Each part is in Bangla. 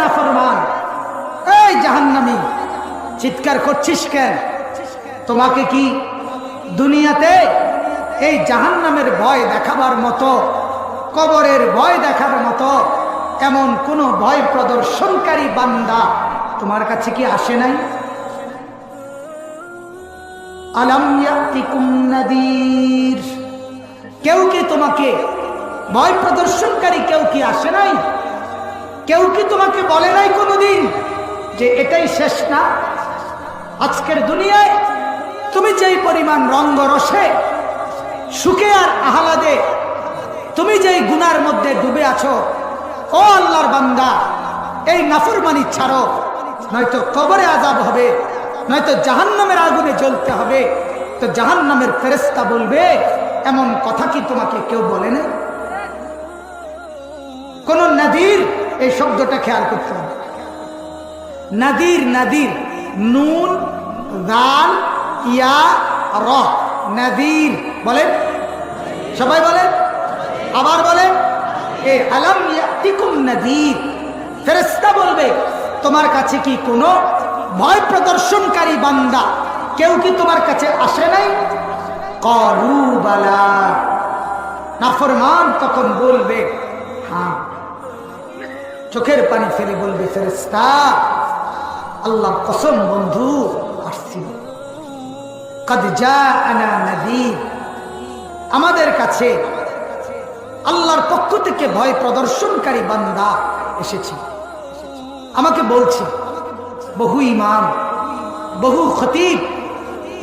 নাফরমান এই জাহান্নামি, চিৎকার করছিস কেন? তোমাকে কি দুনিয়াতে এই জাহান্নামের ভয় দেখাবার মতো, কবরের ভয় দেখার মতো, এমন কোনো ভয় প্রদর্শনকারী বান্দা তোমার কাছে কি আসে নাই? কেউ কি তোমাকে ভয় প্রদর্শনকারী কেউ কি আসে নাই? কেউ কি তোমাকে বলে নাই কোনোদিন যে এটাই শেষ না? আজকের দুনিয়ায় তুমি যেই পরিমাণ রঙ্গ রসে, সুখে আর আহ্লাদে তুমি যেই গুনার মধ্যে ডুবে আছো, ও আল্লাহর বান্দা, এই নাফরমানি ছাড়ো। নয়তো কবরে আজাব হবে, নয়তো জাহান্নামের আগুনে জ্বলতে হবে। তো জাহান্নামের ফেরেস্তা বলবে, এমন কথা কি তোমাকে কেউ বলে না কোন নাদির এই শব্দটা খেয়াল করতে হবে। নাদির নাদির। নুন, দাল, ইয়া, র। নাদির। বলেন। সবাই বলেন। আবার বলেন। এ, আলম ইয়াতিকুম নাদির। ফেরেশতা বলবে, তোমার কাছে কি কোনো ভয় প্রদর্শনকারী বান্দা? কেউ কি তোমার কাছে আসে নাই? করু বালা। নাফরমান তখন বলবে হ্যাঁ। চোখের পানি ফেলে বলবে ফেরেস্তা আল্লাহ কসম বন্ধু আসছিল আমাদের কাছে আল্লাহর পক্ষ থেকে ভয় প্রদর্শনকারী বান্দা এসেছে। আমাকে বলছে, বহু ইমাম বহু খতিব,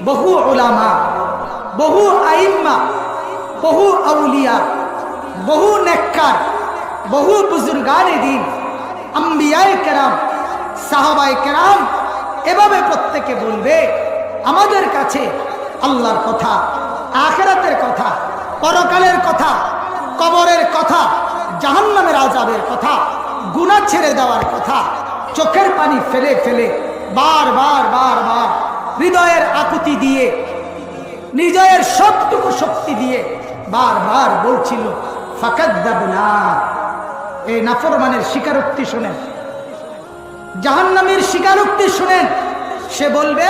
বহু ওলামা বহু আইম্মা, বহু আউলিয়া, বহু নেককার, বহু বুজুর্গানে দিন। আম্বিয়ায় কেরাম, সাহাবায় কেরাম এভাবে প্রত্যেকে বলবে, আমাদের কাছে আল্লাহর কথা, আখেরাতের কথা, পরকালের কথা, কবরের কথা, জাহান্নামের আজাবের কথা গুণা ছেড়ে দেওয়ার কথা, চোখের পানি ফেলে ফেলে, বার বার বার বার, হৃদয়ের আকুতি দিয়ে, নিজের সবটুকু শক্তি দিয়ে বারবার বলছিল, ফাকাদ না এই নাফরমানের স্বীকারোক্তি শোনেন জাহান্নামের স্বীকারোক্তি শুনেন সে বলবে